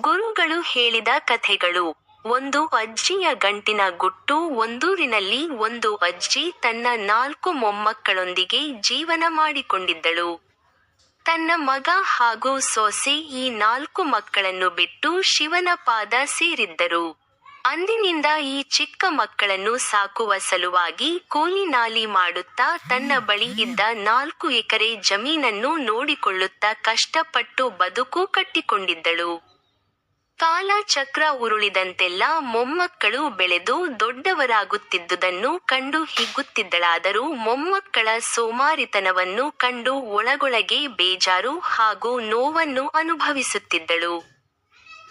ಗುರುಗಳು ಹೇಳಿದ ಕಥೆಗಳು. ಒಂದು ಅಜ್ಜಿಯ ಗಂಟಿನ ಗುಟ್ಟು, ಒಂದೂರಿನಲ್ಲಿ ಒಂದು ಅಜ್ಜಿ ತನ್ನ ನಾಲ್ಕು ಮೊಮ್ಮಕ್ಕಳೊಂದಿಗೆ ಜೀವನ ಮಾಡಿಕೊಂಡಿದ್ದಳು. ತನ್ನ ಮಗ ಹಾಗೂ ಸೊಸೆ ಈ ನಾಲ್ಕು ಮಕ್ಕಳನ್ನು ಬಿಟ್ಟು ಶಿವನ ಪಾದ ಸೇರಿದ್ದರು. ಅಂದಿನಿಂದ ಈ ಚಿಕ್ಕ ಮಕ್ಕಳನ್ನು ಸಾಕುವ ಸಲುವಾಗಿ ಕೂಲಿ ನಾಲಿ ಮಾಡುತ್ತಾ ತನ್ನ ಬಳಿ ಇದ್ದ ನಾಲ್ಕು ಎಕರೆ ಜಮೀನನ್ನು ನೋಡಿಕೊಳ್ಳುತ್ತಾ ಕಷ್ಟಪಟ್ಟು ಬದುಕು ಕಟ್ಟಿಕೊಂಡಿದ್ದಳು. ಕಾಲ ಚಕ್ರ ಉರುಳಿದಂತೆಲ್ಲ ಮೊಮ್ಮಕ್ಕಳು ಬೆಳೆದು ದೊಡ್ಡವರಾಗುತ್ತಿದ್ದುದನ್ನು ಕಂಡು ಹಿಗ್ಗುತ್ತಿದ್ದಳಾದರೂ ಮೊಮ್ಮಕ್ಕಳ ಸೋಮಾರಿತನವನ್ನು ಕಂಡು ಒಳಗೊಳಗೆ ಬೇಜಾರು ಹಾಗೂ ನೋವನ್ನು ಅನುಭವಿಸುತ್ತಿದ್ದಳು.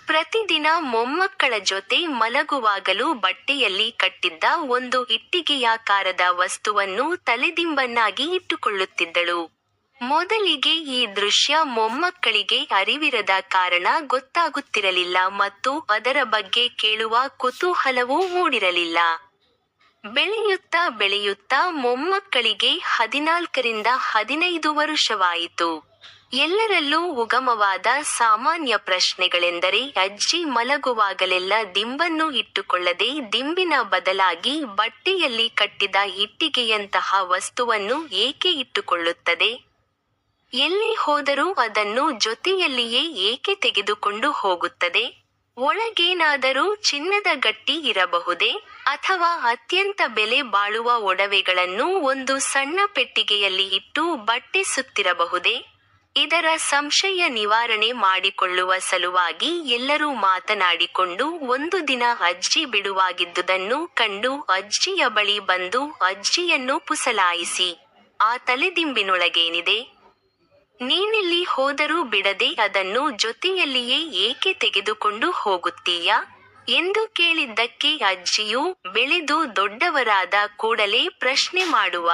ಪ್ರತಿದಿನ ಮೊಮ್ಮಕ್ಕಳ ಜೊತೆ ಮಲಗುವಾಗಲೂ ಬಟ್ಟೆಯಲ್ಲಿ ಕಟ್ಟಿದ್ದ ಒಂದು ಇಟ್ಟಿಗೆಯಾಕಾರದ ವಸ್ತುವನ್ನು ತಲೆದಿಂಬನ್ನಾಗಿ ಇಟ್ಟುಕೊಳ್ಳುತ್ತಿದ್ದಳು. ಮೊದಲಿಗೆ ಈ ದೃಶ್ಯ ಮೊಮ್ಮಕ್ಕಳಿಗೆ ಅರಿವಿರದ ಕಾರಣ ಗೊತ್ತಾಗುತ್ತಿರಲಿಲ್ಲ ಮತ್ತು ಅದರ ಬಗ್ಗೆ ಕೇಳುವ ಕುತೂಹಲವೂ ಮೂಡಿರಲಿಲ್ಲ. ಬೆಳೆಯುತ್ತಾ ಬೆಳೆಯುತ್ತಾ ಮೊಮ್ಮಕ್ಕಳಿಗೆ ಹದಿನಾಲ್ಕರಿಂದ ಹದಿನೈದು ವರುಷವಾಯಿತು. ಎಲ್ಲರಲ್ಲೂ ಉಗಮವಾದ ಸಾಮಾನ್ಯ ಪ್ರಶ್ನೆಗಳೆಂದರೆ ಅಜ್ಜಿ ಮಲಗುವಾಗಲೆಲ್ಲ ದಿಂಬನ್ನು ಇಟ್ಟುಕೊಳ್ಳದೆ ದಿಂಬಿನ ಬದಲಾಗಿ ಬಟ್ಟೆಯಲ್ಲಿ ಕಟ್ಟಿದ ಇಟ್ಟಿಗೆಯಂತಹ ವಸ್ತುವನ್ನು ಏಕೆ ಇಟ್ಟುಕೊಳ್ಳುತ್ತದೆ? ಎಲ್ಲಿ ಹೋದರೂ ಅದನ್ನು ಜೊತೆಯಲ್ಲಿಯೇ ಏಕೆ ತೆಗೆದುಕೊಂಡು ಹೋಗುತ್ತದೆ? ಒಳಗೇನಾದರೂ ಚಿನ್ನದ ಗಟ್ಟಿ ಇರಬಹುದೇ? ಅಥವಾ ಅತ್ಯಂತ ಬೆಲೆ ಬಾಳುವ ಒಡವೆಗಳನ್ನು ಒಂದು ಸಣ್ಣ ಪೆಟ್ಟಿಗೆಯಲ್ಲಿ ಇಟ್ಟು ಬಟ್ಟೆ ಸುತ್ತಿರಬಹುದೇ? ಇದರ ಸಂಶಯ ನಿವಾರಣೆ ಮಾಡಿಕೊಳ್ಳುವ ಸಲುವಾಗಿ ಎಲ್ಲರೂ ಮಾತನಾಡಿಕೊಂಡು ಒಂದು ದಿನ ಅಜ್ಜಿ ಬಿಡುವಾಗಿದ್ದುದನ್ನು ಕಂಡು ಅಜ್ಜಿಯ ಬಳಿ ಬಂದು ಅಜ್ಜಿಯನ್ನು ಪುಸಲಾಯಿಸಿ, ಆ ತಲೆದಿಂಬಿನೊಳಗೇನಿದೆ? ನೀನೆಲ್ಲಿ ಹೋದರೂ ಬಿಡದೆ ಅದನ್ನು ಜೊತೆಯಲ್ಲಿಯೇ ಏಕೆ ತೆಗೆದುಕೊಂಡು ಹೋಗುತ್ತೀಯಾ? ಎಂದು ಕೇಳಿದ್ದಕ್ಕೆ ಅಜ್ಜಿಯು ಬೆಳೆದು ದೊಡ್ಡವರಾದ ಕೂಡಲೇ ಪ್ರಶ್ನೆ ಮಾಡುವ.